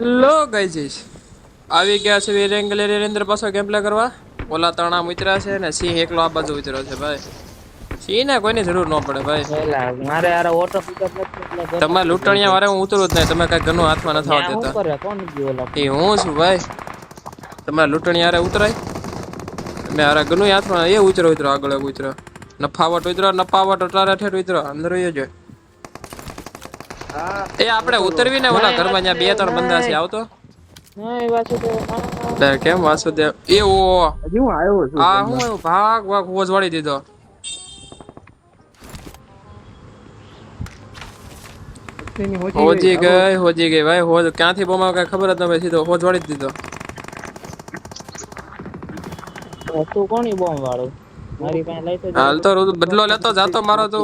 લો guys આવી ગયા છે વીરેંગલ એરિયાની અંદર પાછો ગેમ્પલે કરવા. ઓલા તણા ઉતર્યા છે ને સિંહ એકલો આ બાજુ ઉતર્યો છે ભાઈ. સિંહ ને કોઈની જરૂર ન પડે ભાઈ. મારે યાર ઓટો પિકઅપ નથી તમારે લૂંટણિયા વારે હું ઉતરું જ નહીં તમે કઈ ઘણું હાથમાં નથી આવતા કોણ એ હું છું ભાઈ. તમારે લૂંટણી યારે ઉતરાય. મેં હારે ઘરનું હાથમાં એ ઉતરો ઉતરો આગળ ઉતરો નફાવટ ઉતરો નફાવટ અટારે ઠેઠ ઉતરો અંદર રહ્યો જો એ આપણે ઉતરવી ને ઓલા ઘરમાં ત્યાં બે ત્રણ બંદા છે આવતો? કેમ વાસુદેવ? એ ઓ. હા હું આવ્યો છું આ હું એવું ભાગ ભાગ હોજ વાળી દીધો. હોજી ગઈ હોજી ગઈ ભાઈ હોજ ક્યાંથી બોમાં કઈ ખબર જ ન સીધો હોજ વાળી દીધો. હતું કોની બોમ્બ વાળું? મારી પાસે લઈ તો જા. હાલ તો બદલો લેતો જાતો મારો તો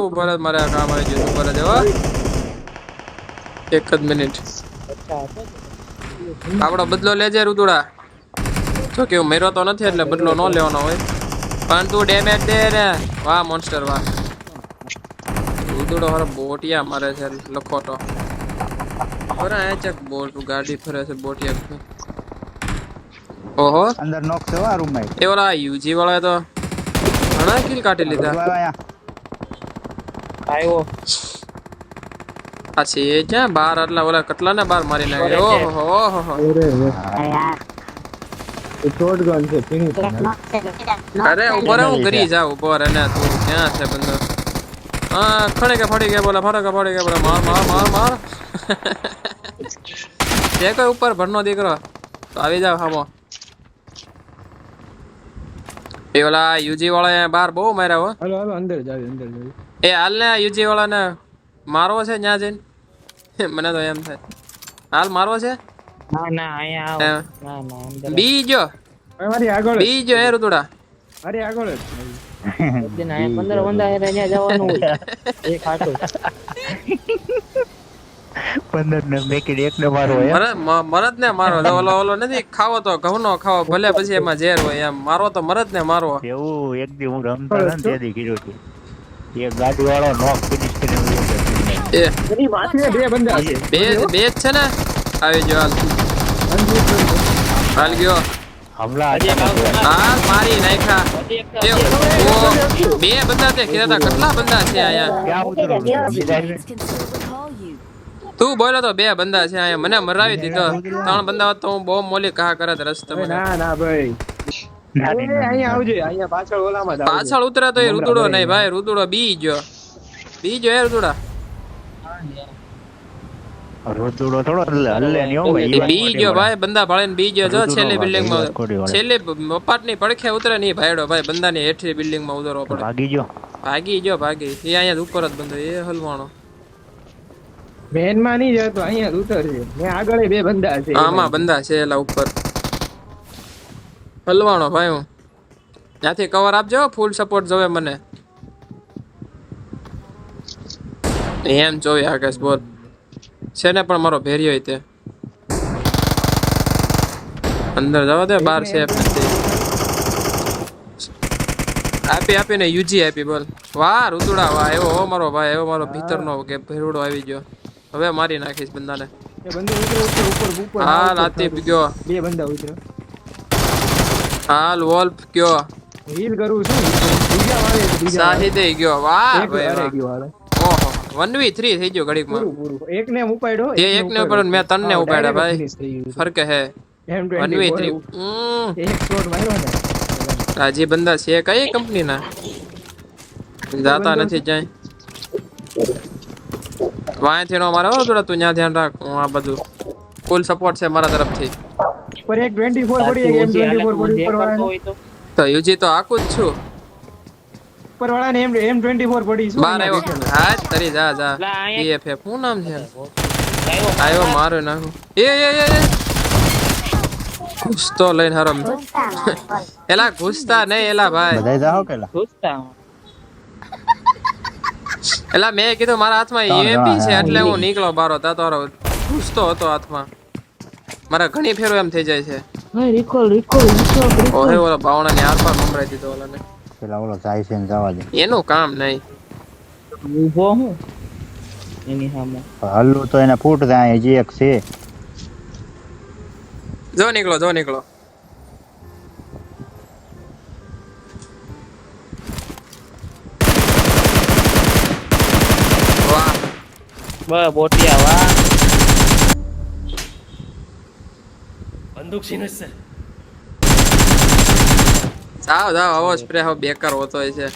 મારે કામ આવી ગયું ઉપર જ હો. એક જ મિનિટ. આપણો બદલો લેજે રુદુડા. જો કે હું મેરો તો નથી એટલે બદલો ન લેવાનો હોય. પણ તું ડેમેજ દે ને. વાહ મોન્સ્ટર વાહ. રુદુડો હારો બોટિયા મારે છે લખોટો અરે એ ચેક બોટ ગાડી ફરે છે બોટિયા ઓહો. અંદર નોક છે આ રૂમમાં એ ઓલા યુજી વાળા તો ઘણા કિલ કાઢી લીધા. આવ્યો. આ છે એ ક્યાં? બાર આટલા ઓલા કટલા ને બાર મારી નાખે. ઓહો ઓહો શોટગન છે ફિનિશ હું કરી જા ઊભો રે ને તું ક્યાં છે બંદો હા ખડે કે ફડી ગયા બોલા ફડે કે ફડી ગયા બોલા. માર માર માર માર. જે કોઈ ઉપર ભરનો દીકરો. તો આવી જાવ હામો. એ ઓલા યુજી વાળા બાર બહુ માર્યા હો. હાલો હાલો અંદર જાવ અંદર જાવ એ હાલ ને યુજી વાળાને મારવો છે ત્યાં જઈને? મને તો એમ થાય. હાલ મારવો છે? ના ના અહીંયા ના ના બીજો. મારી આગળ બીજો એ રુદુડા. મારી આગળ જ. પંદર બંદા ત્યાં જવાનું હોય. એક આટો પંદર ને મેકી એક ને મારો એમ. મરદ ને મારો. ઓલો ઓલો નથી ખાવો તો ઘઉં નો ખાવો ભલે પછી એમાં ઝેર હોય એમ. મારો તો મરદ ને મારો એવું એક દી હું રમતો કીધું હતું ગાડી વાળો નોક ફિનિશ કરીને. એ. બે બંદા છે. બે બે જ છે ને? આવી જો હાલ હાલ ગયો. હમલા મારી નાખ્યા. બે બંદા તે કેટલા બંદા છે અહીંયા? બોલો તો બે બંદા છે અહીંયા. મને મરાવી દીધો. ત્રણ બંદા તો હું બહુ મોલી કહા કરત રસ્તે ના ભાઈ. પાછળ ઉતરે તો એ રુદુડો નહીં ભાઈ રુદુડો બી ગયો બી ગયો એ રુદુડા. રોતુડો થોડો હલ્લે હલ્લે હો ભાઈ બી ગયો ભાઈ બંદા ભાળીને બી ગયો જો રુદુડો બિલ્ડિંગમાં ઈ વાત ખોટી વાળી. છેલ્લી મપાટની પડખે ઉતરે નહીં ભાઈડો ભાઈ બંદાની હેઠી બિલ્ડિંગમાં ઉતરવો પડે. ભાગી ગયો. ભાગી ગયો ભાગી. એ અહીંયા ઉપર જ બંધો એ હલવાણો મેનમાં નહીં જતો અહીંયા જ ઉતરજે. મેં આગળ બે બંદા છે. આમાં બંદા છે એલા ઉપર. હલવાણો ભાઈ હું. ત્યાંથી કવર આપજો ફૂલ સપોર્ટ જોવે મને. એમ જોઈ આકાશ બોલ. છે ને પણ મારો ભેરિયો તે. અંદર જવા દે બાર છે આપી આપીને યુજી આપી બોલ. વાહ રુદુડા વાહ એવો હો મારો ભાઈ એવો મારો ભીતરનો કે ભેરુડો આવી ગયો. હવે મારી નાખીશ બંદાને. હાલ આતિફ ગયો. બે બંદા ઉતરો હાલ વોલ્ફ ગયો. હીલ કરું છું. બીજા વાળે બીજા વાળે. શાહિદે ગયો. વાહ ભાઈ વાહ. ગયો હાલે. ઓહો વન વી થ્રી થઈ ગયો ઘડીકમાં. પૂરું પૂરું. એકને ઉપાડ્યો એ એકને ઉપાડ્યો. મેં હા, ઉપાડ્યા ભાઈ. ફરકે હે. M24 વન વી થ્રી એક શોટ માર્યો ને. આજે બંદા છે કઈ કંપનીના? જાતા નથી જાય વાય થેનો મારો થોડા તું ત્યાં ધ્યાન રાખ હું આ બધું ફૂલ સપોર્ટ છે મારા તરફથી. પર એક 24 પડી એક ઓછી M24 તો પડી તો. યુજી તો આકુ જ છું. ઉપર વાળા ને એમ એમ 24 પડી. શું બાર આવ્યો? હા તરી જા જા. BFF શું નામ છે? આવ્યો. મારો નાખો. એ એ એ એ. ઘૂસતો લઈને હરમ. એલા ઘૂસતા નહીં એલા ભાઈ. બધા જાઓ કેલા ઘૂસતા. એલા મેં કીધું મારા હાથમાં યુએમપી છે એટલે હું નીકળો બારો. તા તારો ઘૂસતો હતો હાથમાં. મારા ઘણી ફેરો એમ થઈ જાય છે. હા રિકોલ રિકોલ રિકોલ ઓહે ઓલા બાવણા ની આરપાર મમરાઈ દીધો ઓલાને. પેલા ઓલો જાય છે ને જવા દે. એનું કામ નહીં. ઊભો હું? એની સામે. હલ્લું તો એને ફૂટ જાય હજી એક છે. જો નીકળો જો નીકળો. વાહ. બોટિયા વાહ. જાઓ સાવ આવો સ્પ્રે હવે બેકાર હોતો હોય છે.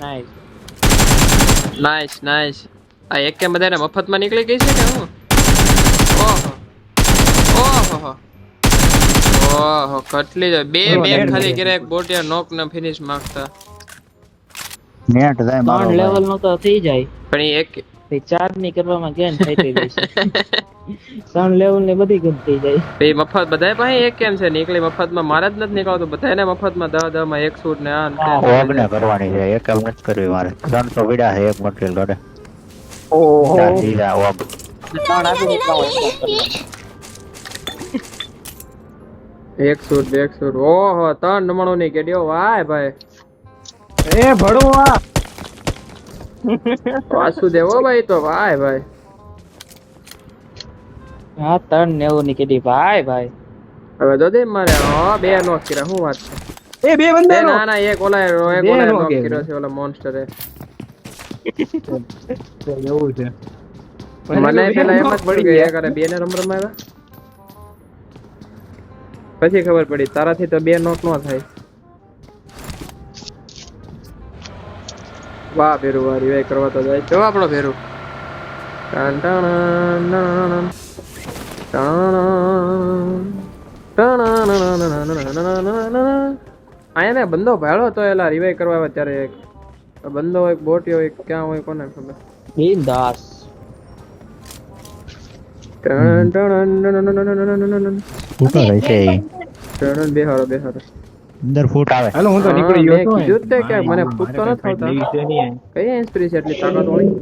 નાઈસ નાઈસ નાઈસ આ એક કે બધાને મફતમાં નીકળી ગઈ છે કે હું ઓહો. ઓહો ઓહો કટલી જ- બે બે ખાલી કરે એક બોટિયા નોક ને ફિનિશ માંગતા. નેટ જાય મારો લેવલ નો તો થઈ જાય. પણ એક તે ચાર્જની કરવામાં કેમ થઈ થઈ જાય સાઉન્ડ લેવલ ને બધી ગમ થઈ જાય. બે મફત બધાય પાસે એક કેમ છે? નીકળી મફતમાં મારે જ નથી નીકળતો. બધાને મફતમાં દહ દહમાં એક સૂટ ને આ ને ને કરવાની છે. એક કામ નથી કરવી મારે. ત્રણસો પીડા છે એક મટીરિયલ જોડે ઓહો. ત્રણ આપી દીધા હોય. એક સૂટ બે સૂટ. ઓહો ત્રણ નમણો ની કેડીઓ. વાય ભાઈ. એ ભણું આ. વાસુદેવો ભાઈ તો ભાઈ ભાઈ. હા ત્રણ નેવું ની કીધી. ભાઈ ભાઈ. હવે તો દે મારે. હા બે નો કર્યા. શું વાત છે? એ બે બંદા ના ના એક ઓલા એક ઓલા નો કર્યો. છે ઓલા મોન્સ્ટરે એવું છે. મને પેલા એમ જ પડી ગઈ એક અરે બે ને રમ રમાવ્યા પછી ખબર પડી તારાથી તો બે નોક નો થાય. વાહ ભેરું વાહ રિવાઈ કરવા તો જાય જો આપણો ભેરું ટાણ ટાણ ટાણ ટાણ ને બંદો ભાડો તો એલા રિવાઈ કરવા આવે ત્યારે એક બંદો હોય બોટી હોય ક્યાં હોય કોને ખબર બિંદાસ ટણ ટણ ટણ ટણ ટણ ટણ ટણ ટણ ટણ ટણ ટણ ટણ બેહારો અંદર ફૂટ આવે. હાલો હું તો નીકળી ગયો તો છું કીધું તે કે મને ફૂટ તો ન આવતા. કઈ ઇન્સ્પિરી છે? એટલી તાકાત વાળી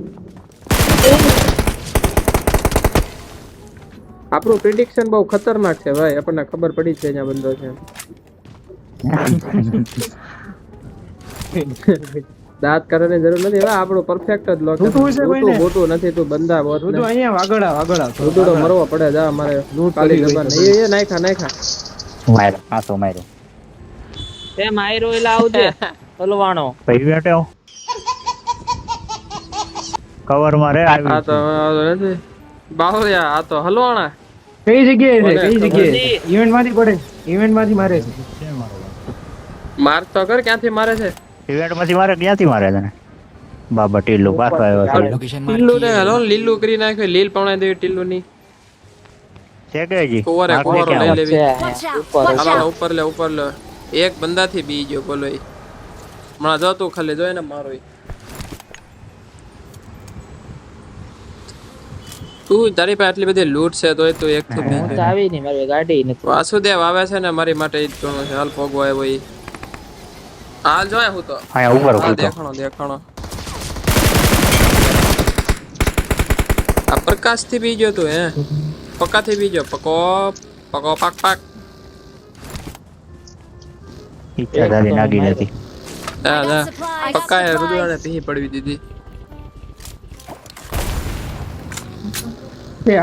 આપણું પ્રિડિક્શન બહુ ખતરનાક છે ભાઈ. આપણને ખબર પડી છે અહીંયા બંધો છે દાંત કરવાની જરૂર નથી. હવે આપણો પરફેક્ટ જ લોક તું છે. નથી તું બંધા બોત તું અહીંયા વાગડા વાગડા રુદુડો મરવો પડે જા મારે લૂંટ કાલી જબાન એ નાખા નાખ્યા નાખ્યા. માર્યો આસો માર્યો. તે માયરો એલા આવજે. હલવાણો. પછી બેઠો કવરમાં રે આ તો બાહુયા આ તો હલવાણા. કઈ જગ્યાએ છે? કઈ જગ્યાએ ઇવેન્ટમાંથી પડે ઇવેન્ટમાંથી મારે છે. માર તો કર ક્યાંથી મારે છે? ઇવેન્ટમાંથી મારે ક્યાંથી મારે તને? બાબા ટીલું પાછો આવ્યો છે. ટીલ્લુ. ને હલો ને લીલું કરી નાખ્યું લીલ પવણાઈ દેવી ટીલ્લુ ની છે કે જી કોવર કોવર લઈ લેવી! ઉપર! ઉપર લે ઉપર લે. એક બંદાથી બી ગયો બોલો હમણાં જો તું ખાલી જોઈ ને મારો તું તારી પાસે આટલી બધી લૂંટ છે તોય તું એક તો હું તો આવી નહીં મારી ગાડી નથી. વાસુદેવ આવે છે ને મારી માટે જ છે. હાલ પોગો આવ્યો ઈ. હાલ જોય હું તો. હા ઉપર ઉપર દેખાણો દેખાણો. આ પ્રકાશથી બી ગયો તું હે? પક્કા થી બી ગયો. પકો પકો પાક પાક. ઈચ્છા તારી નાગી નથી. ના ના. પક્કા એ રુદ્રાને પીહી પડવી દીધી.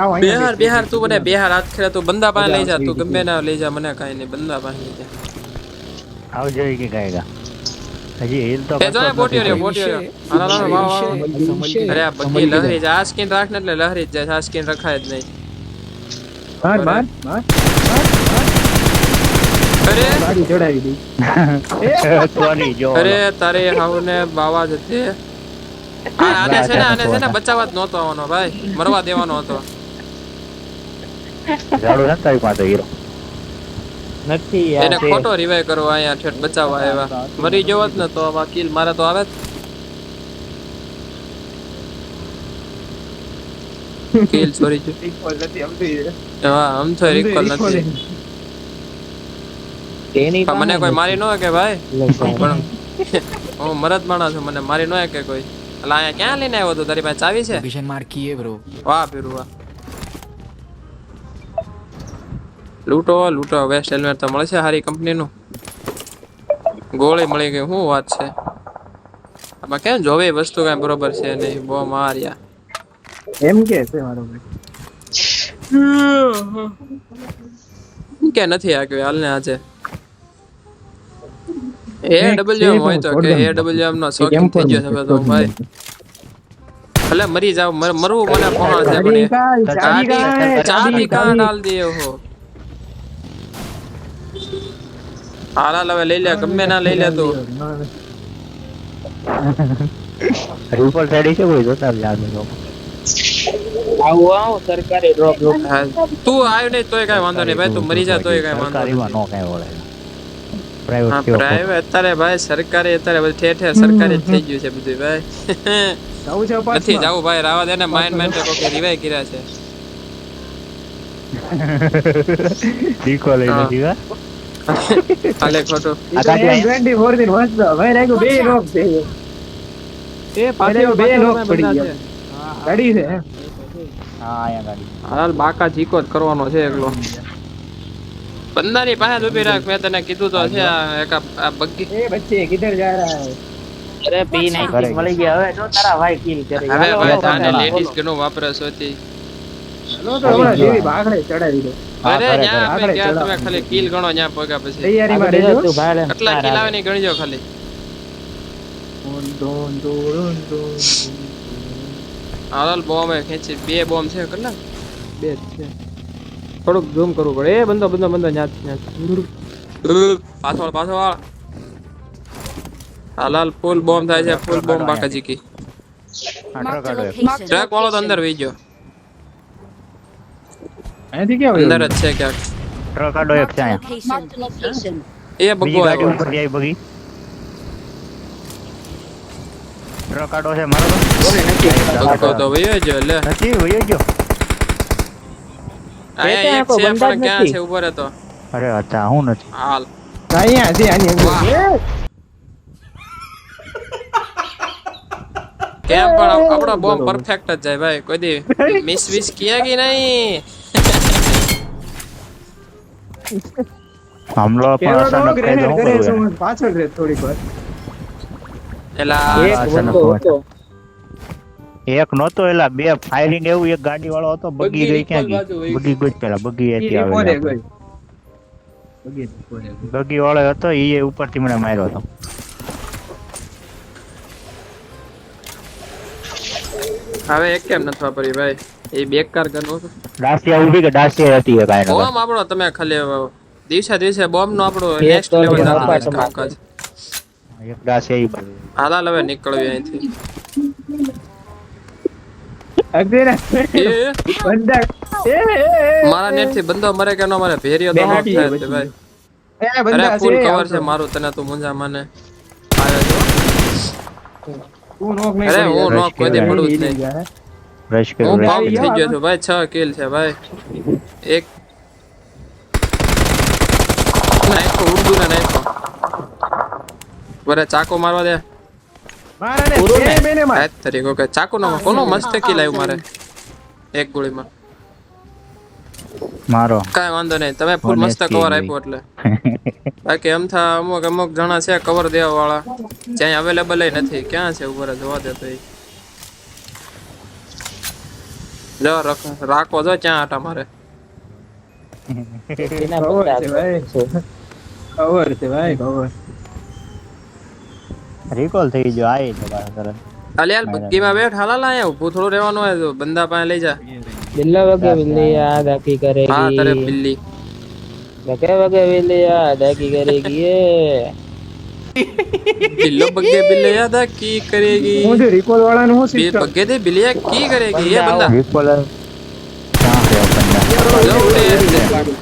આવો બિહાર બિહાર તું મને બિહાર હાથ ખેડે તું બંદા પાસે લઈ જા તું ગમે ના લઈ જા મને કાઈ નહીં બંદા પાસે લઈ જા. આવજો ઈ કે કાંઈ હજી હિલ તો એ જો જ બોટીઓ રે બોટીઓ રે હાલો હાલો વાહ વાહ અરે આ લહરી સ્કીન રાખ ને એટલે લહરી જ જાય આ સ્કીન રખાય જ નહીં. માર માર માર અરે ગાડી દી. જો. અરે તારે હાવને બાવા જ આ આને છે ને આને છે ને બચાવવા જ નહોતો આવવાનો ભાઈ. મરવા દેવાનો હતો. જાડો નથી તારી પાસે હીરો. નથી એને ખોટો રિવાઈ કરવા અહીંયા ઠેઠ બચાવવા આવ્યા. મરી જવો જ ને તો આવા કિલ મારે તો આવે જ. કિલ સોરી સમજી હા આમ તો રિકોલ નથી. તેની પણ મને કોઈ મારી ન કે ભાઈ. પણ હું મરદ માણસ છું મને મારી ન કે કોઈ. એટલે અહીંયા ક્યાં લઈને આવ્યો તો? તારી પાસે ચાવી છે? મિશન માર કીએ બ્રો વાહ પીરુ વાહ. લૂંટો લૂંટો. વેસ્ટ હેલ્મેટ તો મળશે સારી કંપનીનું. ગોળી મળી ગઈ. શું વાત છે? આમાં કેમ જોવે વસ્તુ કઈ બરોબર છે નહીં? બહુ માર્યા. એમ કે છે મારો ભાઈ. કે નથી આવ્યો હાલને આજે? એ ડબલ્યુ છે હોય તો કે એ ડબલ્યુ નો શોખીન થઈ ગયો છે ભાઈ. ભલે મરી જાવ મરવું મને પહોંચ છે પણ ચાબી કાં ડાલ દે હો. હાલ લવે હવે લઈ લે ગમે ના લઈ લે તું. રિપોર સાઈડ છે કોઈ? જોતા જ લાગે લોકો આવું આવું સરકારે ડ્રોપ ડ્રોપ તું આવ્યો નહીં તોય કાઈ વાંધો નહીં ભાઈ તું મરી જા તોય કઈ વાંધો નહીં નો કાંઈ ઓળે પ્રાઇવેટ પ્રાઇવેટ અત્યારે ભાઈ સરકારી અત્યારે બધું ઠેર ઠેર સરકારી થઈ ગયું છે બધું ભાઈ. જવું છે પાછું? નથી જાવું ભાઈ રાવા દેને માઇન્ડ તો કોઈ રિવાઈ કર્યા છે. ઈકો લઈ હા. લીધી હા ખાલે ખોટું આ કાઢી M24 થી વાંચતો. ભાઈ રાખ્યું બે રોક છે. એ પાછો બે રોક પડી ગયા. ગાડી છે. હા અહીંયા ગાડી. હાલ બાકા જીકો જ કરવાનો છે એકલો. બંદાની પાસે ઊભી રાખ મેં તને કીધું તો છે એક આ બગ્ગી એ બચ્ચે કિધર જા રહા હે. અરે પી નાખી મળી ગયા. હવે જો તારા ભાઈ કિલ કરે. હવે હવે ભાઈ તાને લેડીઝ કેનો ઘણું વાપરે સોતી લો તો હમણાં જેવી બાગડે ચડાવી દો. અરે ન્યા. આપણે ગયા તમે ખાલી કિલ ગણો ન્યા પોગા પછી. તૈયારી માં રહેજો. તું ભાઈ એટલા કિલ આવે ને ગણજો ખાલી. હાલ બોમ્બ ખેંચી. બે બોમ્બ છે કેટલા? બે છે. થોડુંક ઝૂમ કરવું પડે. એ બંદો બંદો બંદો ન્યા ન્યા. પાછળ પાછો વાળ, પાછો વાળ. હાલ હાલ ફૂલ બોમ્બ થાય છે ફૂલ બોમ્બ બાકા જીકી ટ્રક વાળો તો અંદર વેજો અહીંથી ક્યાં અંદર જ છે ક્યાંક. ટ્રક આડો એક છે અહીંયા. એ બગો આવ્યો. ઉપર ગઈ બગી. ટ્રક આડો છે મારો તો. નથી તો વયો ગયો લે. નથી વયો ગયો. અહીંયા એક છે પણ ક્યાં છે ઊભો રહેતો? અરે અચ્છા હું નથી. હાલ. અહીંયા છે આની અંદર. કેમ પણ આપણો બોમ્બ પરફેક્ટ જ જાય ભાઈ. કોઈ દી મિસ વિસ કિયા કે નહીં? હમલો પણ અચાનક પાછળ રહે થોડીક વાર. એલા એક. હતો. એક નહોતો એલા બે ફાયરિંગ એવું એક ગાડી વાળો હતો બગી બગી ગઈ ક્યાં ગઈ બગી ગઈ પેલા બગી હતી આવે બગી વાળો હતો એ ઉપરથી મને માર્યો હતો. હવે એક કેમ નથી વાપરી ભાઈ? એ બેકાર ગન હતો ડાસિયા ઊભી કે ડાસિયા હતી એ આયનો બોમ આપણો તમે ખાલી દિવસે દિવસે બોમ્બ નો આપણો નેક્સ્ટ લેવલ. કામકાજ. એક ડાસિયા ઈ બાજુ. હાલ હાલ હવે નીકળવી અહીંથી. અગર એ? બંદા એ, એ, એ, મારા નેટથી બંદો મરે કે ન મરે? ભેરિયો તો બેહાડી થાય છે ભાઈ. એ અરે ફૂલ કવર છે મારું તને તું મુંજા મને. આયો તો. તું knock નહીં અરે હું નોક કોઈ દે પડું જ નહીં. કરો હું રશ થઈ ગયો છું ભાઈ છ કિલ છે ભાઈ. એક. નાખો ઉર્દુ ને નાખો બરે ચાકો મારવા દે. મારા. કાંઈ વાંધો નહીં. તમે ફૂલ મસ્ત કવર આપ્યો એટલે. બાકી એમ થા અમુક અમુક જણા છે કવર દેવા વાળા જ્યાં અવેલેબલ નથી. ક્યાં છે ઉપર જોવા દે તો જો રખ- રાખો જો ક્યાં આટા મારે. એના ખબર છે ભાઈ. છે. રિકોલ થઈ ગયો આઈ તો પાછો તરત અલ્યાર બગ્ગીમાં બેઠ હાલા લાયા ઊભું થોડું રહેવાનું હોય તો બંદા પાસે લઈ જા બિલ્લા વગે બિલ્લિયા દાકી હા તારે કરેગી બિલ્લી વગે વગે બિલ્લિયા દાકી કરેગી એ બિલ્લો બગ્ગે બિલ્લે યાદ કી કરેગી હું છે recall વાળાનું હું બિલ system? બગ્ગે દે બિલિયા કી કરેગી એ બંદા રિકોલ ક્યાં ગયો બંદા જો ઉડે છે.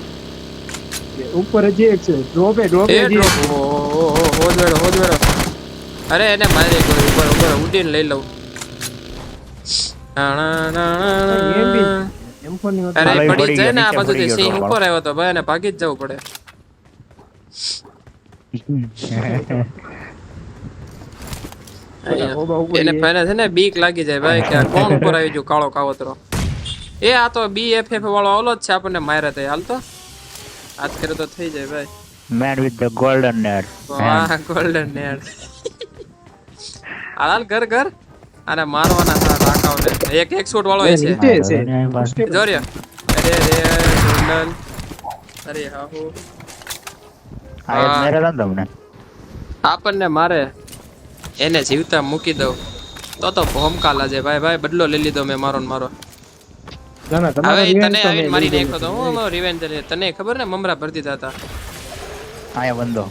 ઉપર જ એક છે ડ્રોપે ડ્રોપે એ ડ્રોપ ઓ ઓ ઓ હોજ વેડો હોજ વેડો અરે એને મારી ઉપર ઉપર ઉડીને લઈ લઉં. એમ ફોનની અરે પડી પડી જાય ને આ બાજુ નીચે સિંહ ઉપર આવ્યો તો ભાઈ એને ભાગી જ જવું પડે. એને પહેલે છે ને બીક લાગી જાય ભાઈ કે કોણ ઉપર આવી ગયું કાળો કાવતરો? એ આ તો બી એફ એફ વાળો ઓલો જ છે આપણને મારે તે હાલ તો. આજ કરે તો થઈ જાય ભાઈ. મેન વિથ ધ ગોલ્ડન નેર વાહ ગોલ્ડન નેડ હાલ ઘર ઘર. આને મારવાના હતા રાકાઓને એક એક શોટ વાળો છે. નીચે છે. અહીંયા જો રે અરે રે ગોલ્ડન અરે હાહુ. આ. મેરેલો ને તમને. આપણને મારે એને જીવતા મૂકી દઉં. તો તો ભોમકા લાજે ભાઈ ભાઈ બદલો લઈ લીધો મેં મારો ને મારો. હવે તને આવીને મારી નાખ્યો તો. હું રિવેન્જ તને ખબર ને મમરા ભરતી હતા બંધો.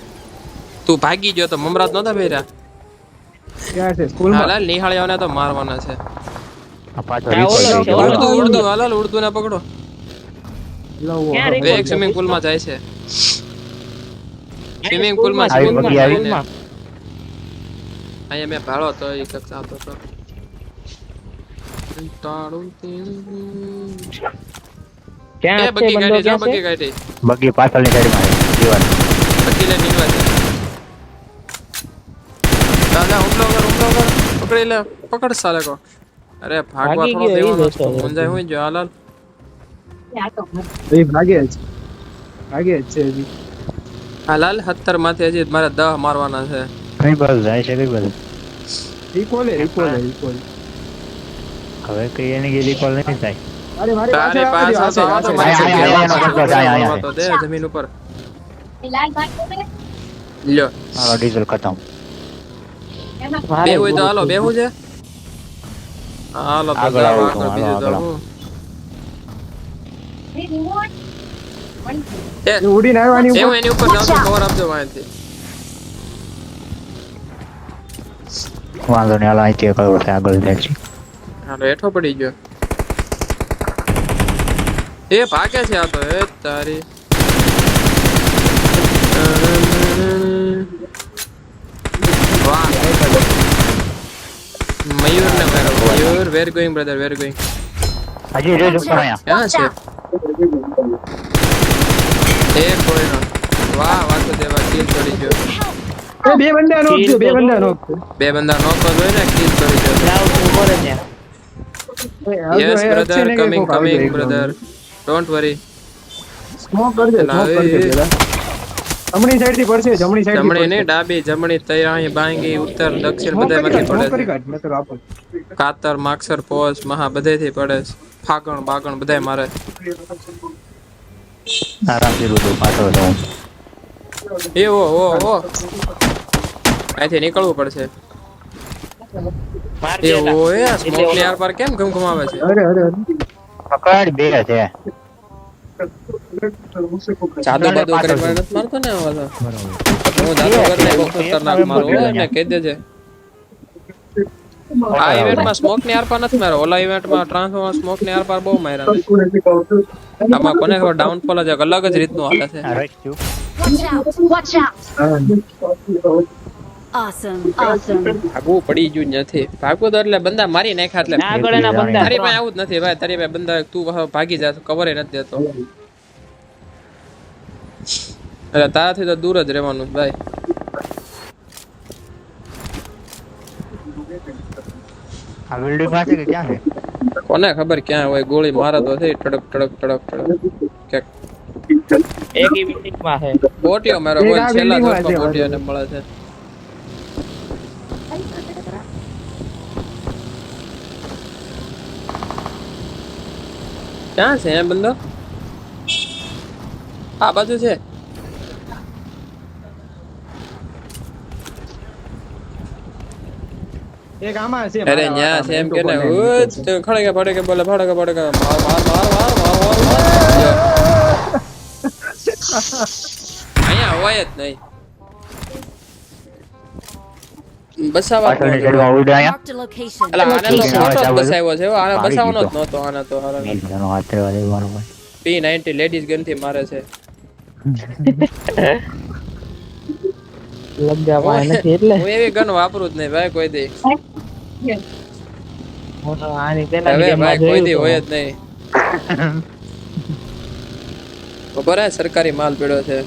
તું ભાગી ગયો તો મમરા જ નતા ભર્યા? ક્યાં છે? નિહાળ્યાઓને તો મારવાના છે. આ પાછો. ઉડતું? ઉડતું ઉડતું ને પકડો. સ્વિમિંગ પુલમાં જાય છે. સ્વિમિંગ પુલમાં સ્વિમિંગ બગી આવી? અહીંયા મેં ભાળો તો એ કક્ષ આવતો બગી પાછળની. કર પકડી લે પકડ સાલે કો અરે ભાગવા ભાગી થોડો ગયો, ઈ દેવાનો જતો રહ્યો. મુંજાય હોય જો હાલાલ એ ભાગે જ ભાગે જ છે હજી. હાલાલ સત્તરમાંથી હજી મારે દહ મારવાના છે કઈ બાજુ જાય છે કઈ બાજુ Recall હે, recall હે, recall. હવે કઈ એની ગઈ recall નહીં થાય અરે મારી તારી પાસે પાસે આવવા તો દ્યો, આવો તો આ છે, મારી આ છે. જગ્યાએ આયા, આયા, આયા, આયા, આયા. તો દે જમીન ઉપર લ્યો હાલો ડીઝલ ખતમ મારે બે હોય તો હાલો બેહું છે? હાલો આગળ આવું છું, આગળ બીજું તો હાલો, એ ઉડીને આવ્યો આની ઉપર. એની ઉપર જાઉં કવર આપજો વાંચી વાંધો નહીં હાલો અહીંથી એક આગળ આગળ જાય. છે હાલો હેઠો પડી ગયો. એ ભાગે છે આ તો એ તારી વાહ મયુર ને મારો Mayur where going brother where going હજી રેજ ઉપર અહીંયા ક્યાં છે એ કોઈનો વાહ વાસુદેવા કિલ કરી એ બે બંદા knock થયો, બે બંદા થયો. બે બંદા નોક હોય ને કિલ કરી ગયો ગ્રાઉન્ડ ઉપર જ yes brother coming coming brother don't worry Smoke કરજે, પેલા smoke કરજે એ- પેલા. જમણી સાઈડથી પડશે જમણી સાઈડ જમણી ને ડાબી જમણી તૈયારી બાંગી ઉત્તર દક્ષિણ બધામાંથી પડે છે. કાતર માક્ષર પોસ મહા બધેથી પડે છે. ફાગણ બાગણ બધાય મારે. આરામથી રૂદો પાછળ જાઉં એ ઓ ઓ ઓ. અહીંથી નીકળવું પડશે. એ ઓ એ સ્મોકની આર પર કેમ ઘમઘમાવે છે? અરે અરે અરે. પકડ બે છે. જાદુ બાદુ કરી મને નથી મારતો ને આવા હું જાદુ કરીને બહુ ખતરનાક મારું એને કહી દેજે. આ ઇવેન્ટમાં સ્મોકની આર નથી માર્યો. ઓલા ઇવેન્ટમાં ટ્રાન્સફોર્મર સ્મોકની આર બહુ માર્યા આમાં કોને ખબર? ડાઉનફોલ જ અલગ જ રીતનું હાલે છે! ભાગવું પડી ગયું નથી. ભાગવું તો એટલે બંદા મારી નાખ્યા એટલે. તારી પાસે આવું જ નથી ભાઈ. તારી પાસે બંદા તું ભાગી જા કવર નથી દેતો. એટલે તારાથી તો દૂર જ રહેવાનું ભાઈ. આ બિલ્ડિંગમાં કે ક્યાં છે? કોને ખબર ક્યાં હોય ગોળી મારે તો છે ટડક ટડક ટડક ટડક. એક ઈ માં છે. મારો કોઈ છેલ્લા ને મળે છે. ક્યાં છે એ બંદો? આ બાજુ છે. એક આમાં છે અરે ન્યા છે એમ કે ને વાળામાં. ઉત, તો ખડે કે પડે કે બોલે ફાડે કે પડે કે માર માર માર માર માર માર માર અહીંયા હોય જ નહીં. બસાવા તો બસાવ્યો છે આને બસાવવાનો જ નહોતો આને પી નાઇન્ટી લેડીઝ ગનથી મારે છે. લગાવવા નથી એટલે. હું એવી ગન વાપરું જ નહીં ભાઈ કોઈ દી. હું તો આની પેલા હવે માં ભાઈ કોઈ દી હોય જ નહીં. ખબર હે સરકારી માલ પીડ્યો છે.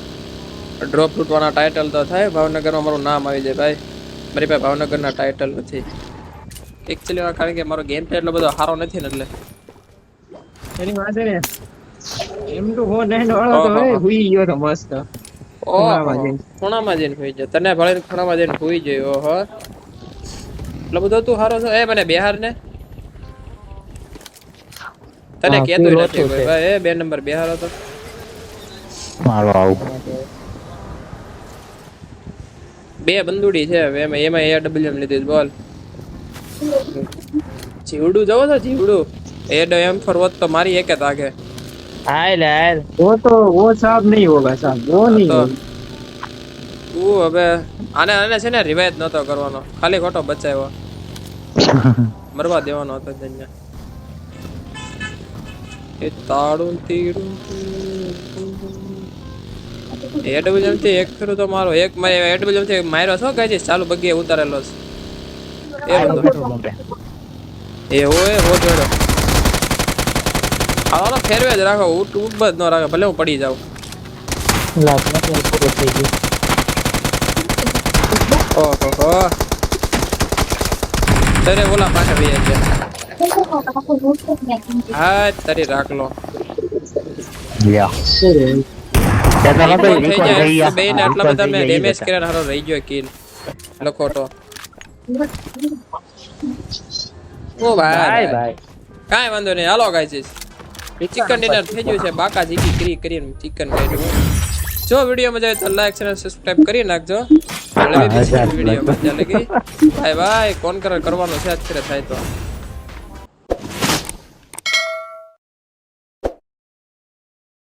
ડ્રોપ તૂટવાના ટાઇટલ તો થાય ભાવનગરમાં મારું નામ આવી જાય ભાઈ. મારી પાસે ભાવનગરના ટાઇટલ નથી. એકચ્યુઅલી કારણ કે મારો ગેમ એટલો બધો સારો નથી ને એટલે. એની પાસે ને એમ તો ફોન નાઈન વાળો તો હુઈ ગયો તો મસ્ત. ખૂણામાં જઈને. હોઈ જાય તને ભલે ખૂણામાં જઈને સુઈ જાય ઓહો. એટલે બધો તું હારો છો? એ મને બિહાર ને. તને કેતું નથી. ભાઈ એ બે નંબર બિહાર હતો મારો આવ. બે બંદૂડી છે હવે એમાં. એમાં એ ડબલ્યુ એમ લીધી બોલ. જીવડું જવો છો? જીવડું. એ એમ ફરવત તો મારી એક જ આગે. હાલ હાલ वो तो वो साहब नहीं होगा साहब वो नहीं તો होगा તું હવે આને આને છે ને રિવાયત નતો કરવાનો ખાલી ખોટો બચાવ્યો મરવા દેવાનો હતો જઈને એ તાળું તીડું એડબ્લ્યુએમ થી એક ફેરું તો મારો એક મારે એડબ્લ્યુએમ થી માર્યો છો કઈ ચાલુ બગીએ ઉતારેલો છે એ બધો પેટ્રોલ પંપે એ હોય હો જોડો હાલો ફેરવે જ રાખો ઉઠ ઉઠ જ ન રાખે ભલે હું પડી જાઉં. લાગના કે પૂરો થઈ ગયો ઓહો. હો તરે ઓલા પાસે વહી છે. હા તારી લ્યા. ત્યાં તો થઈ જાય થઈ ગયા. બે ને આટલા બધા થઈ મેં ગયા, ઈ ડેમેજ કર્યા હારો રહી ગયો કિલ લખો તો. ઓ ભાઈ. ભાઈ ભાઈ. વાંધો નહીં. હાલો ગાઈસ ચિકન ડિનર થઈ ગયું છે. બાકા જીકી કરી કરીને ચિકન કાઢ્યું. જો વીડિયો મજા આવે તો લાઈક ચેનલ સબસ્ક્રાઇબ કરી નાખજો. વીડિયો મજા લાગી. બાય બાય કોણ કરે કરવાનું છે. અત્યારે થાય તો.